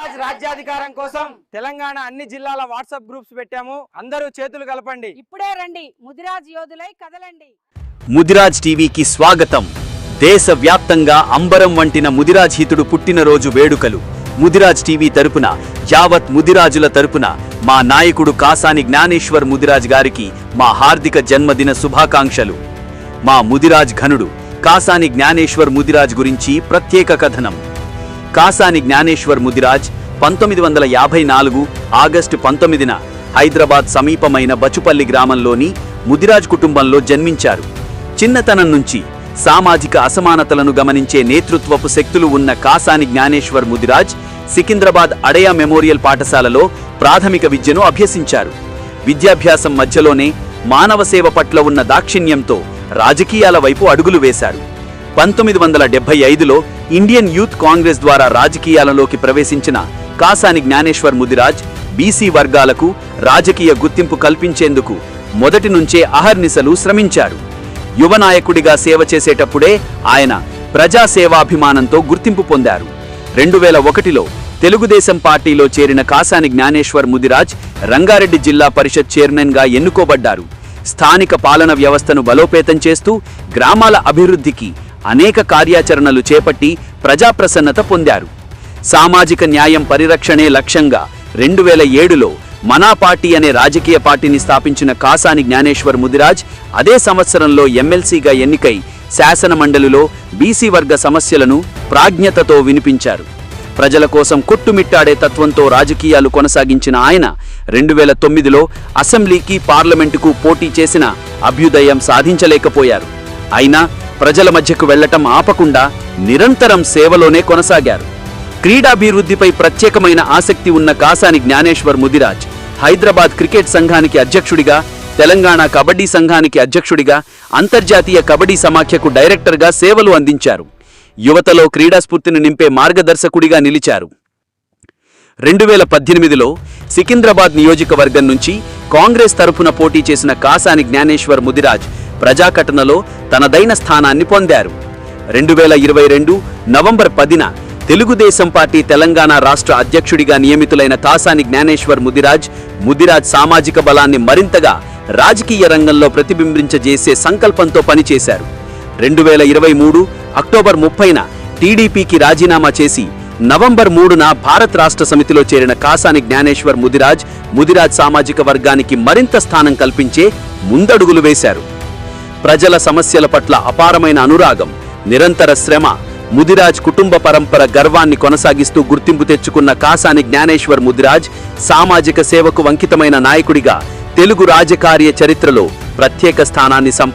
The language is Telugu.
రాజ్ రాజ్యాధికారం కోసం తెలంగాణ అన్ని జిల్లాల వాట్సాప్ గ్రూప్స్ పెట్టాము. అందరూ చేతులు కలపండి. ఇప్పుడే రండి. ముదిరాజ్ యోధులై కదలండి. ముదిరాజ్ టీవీకి స్వాగతం. దేశవ్యాప్తంగా అంబరం వంటిన ముదిరాజ్ హితుడు పుట్టినరోజు వేడుకలు. ముదిరాజ్ టీవీ తరపున యావత్ ముదిరాజుల తరపున మా నాయకుడు కాసాని జ్ఞానేశ్వర్ ముదిరాజ్ గారికి మా హార్దిక జన్మదిన శుభాకాంక్షలు. మా ముదిరాజ్ ఘనుడు కాసాని జ్ఞానేశ్వర్ ముదిరాజ్ గురించి ప్రత్యేక కథనం. కాసాని జ్ఞానేశ్వర్ ముదిరాజ్ పంతొమ్మిది వందల యాభై నాలుగు ఆగస్టు పంతొమ్మిదిన హైదరాబాద్ సమీపమైన బచుపల్లి గ్రామంలోని ముదిరాజ్ కుటుంబంలో జన్మించారు. చిన్నతనం నుంచి సామాజిక అసమానతలను గమనించే నేతృత్వపు శక్తులు ఉన్న కాసాని జ్ఞానేశ్వర్ ముదిరాజ్ సికింద్రాబాద్ అడయా మెమోరియల్ పాఠశాలలో ప్రాథమిక విద్యను అభ్యసించారు. విద్యాభ్యాసం మధ్యలోనే మానవ సేవ పట్ల ఉన్న దాక్షిణ్యంతో రాజకీయాల వైపు అడుగులు వేశారు. పంతొమ్మిది వందల డెబ్బై ఐదులో ఇండియన్ యూత్ కాంగ్రెస్ ద్వారా రాజకీయాలలోకి ప్రవేశించిన కాసాని జ్ఞానేశ్వర్ ముదిరాజ్ బీసీ వర్గాలకు రాజకీయ గుర్తింపు కల్పించేందుకు మొదటి నుంచే అహర్నిశలు శ్రమించారు. యువ నాయకుడిగా సేవ చేసేటప్పుడే ఆయన ప్రజాసేవాభిమానంతో గుర్తింపు పొందారు. రెండు వేల ఒకటిలో తెలుగుదేశం పార్టీలో చేరిన కాసాని జ్ఞానేశ్వర్ ముదిరాజ్ రంగారెడ్డి జిల్లా పరిషత్ చైర్మన్గా ఎన్నుకోబడ్డారు. స్థానిక పాలన వ్యవస్థను బలోపేతం చేస్తూ గ్రామాల అభివృద్ధికి అనేక కార్యాచరణలు చేపట్టి ప్రజాప్రసన్నత పొందారు. సామాజిక న్యాయం పరిరక్షణే లక్ష్యంగా రెండు వేల ఏడులో మనా పార్టీ అనే రాజకీయ పార్టీని స్థాపించిన కాసాని జ్ఞానేశ్వర్ ముదిరాజ్ అదే సంవత్సరంలో ఎమ్మెల్సీగా ఎన్నికై శాసన మండలిలో బీసీ వర్గ సమస్యలను ప్రాజ్ఞతతో వినిపించారు. ప్రజల కోసం కొట్టుమిట్టాడే తత్వంతో రాజకీయాలు కొనసాగించిన ఆయన రెండు వేల తొమ్మిదిలో అసెంబ్లీకి పార్లమెంటుకు పోటీ చేసిన అభ్యుదయం సాధించలేకపోయారు. అయినా ప్రజల మధ్యకు వెళ్ళటం ఆపకుండా నిరంతరం సేవలోనే కొనసాగారు. క్రీడాభివృద్ధిపై ప్రత్యేకమైన ఆసక్తి ఉన్న కాసాని జ్ఞానేశ్వర్ ముదిరాజ్ హైదరాబాద్ క్రికెట్ సంఘానికి అధ్యక్షుడిగా తెలంగాణ కబడ్డీ సంఘానికి అధ్యక్షుడిగా అంతర్జాతీయ కబడ్డీ సమాఖ్యకు డైరెక్టర్గా సేవలు అందించారు. యువతలో క్రీడాస్ఫూర్తిని నింపే మార్గదర్శకుడిగా నిలిచారు. రెండు వేల పద్దెనిమిదిలో సికింద్రాబాద్ నియోజకవర్గం నుంచి కాంగ్రెస్ తరఫున పోటీ చేసిన కాసాని జ్ఞానేశ్వర్ ముదిరాజ్ ప్రజాకటనలో తనదైన స్థానాన్ని పొందారు. రెండు వేల ఇరవై రెండు నవంబర్ పదిన తెలుగుదేశం పార్టీ తెలంగాణ రాష్ట్ర అధ్యక్షుడిగా నియమితులైన కాసాని జ్ఞానేశ్వర్ ముదిరాజ్ ముదిరాజ్ సామాజిక బలాన్ని మరింతగా రాజకీయ రంగంలో ప్రతిబింబించజేసే సంకల్పంతో పనిచేశారు. రెండు వేల ఇరవై మూడు అక్టోబర్ ముప్పైన టీడీపీకి రాజీనామా చేసి నవంబర్ మూడున భారత రాష్ట్ర సమితిలో చేరిన కాసాని జ్ఞానేశ్వర్ ముదిరాజ్ ముదిరాజ్ సామాజిక వర్గానికి మరింత స్థానం కల్పించే ముందడుగులు వేశారు. ప్రజల సమస్యల పట్ల అపారమైన అనురాగం నిరంతర శ్రమ ముదిరాజ్ కుటుంబ పరంపర గర్వాన్ని కొనసాగిస్తూ గుర్తింపు తెచ్చుకున్న కాసాని జ్ఞానేశ్వర్ ముదిరాజ్ సామాజిక సేవకు అంకితమైన నాయకుడిగా తెలుగు రాజకార్య చరిత్రలో ప్రత్యేక స్థానాన్ని సంపా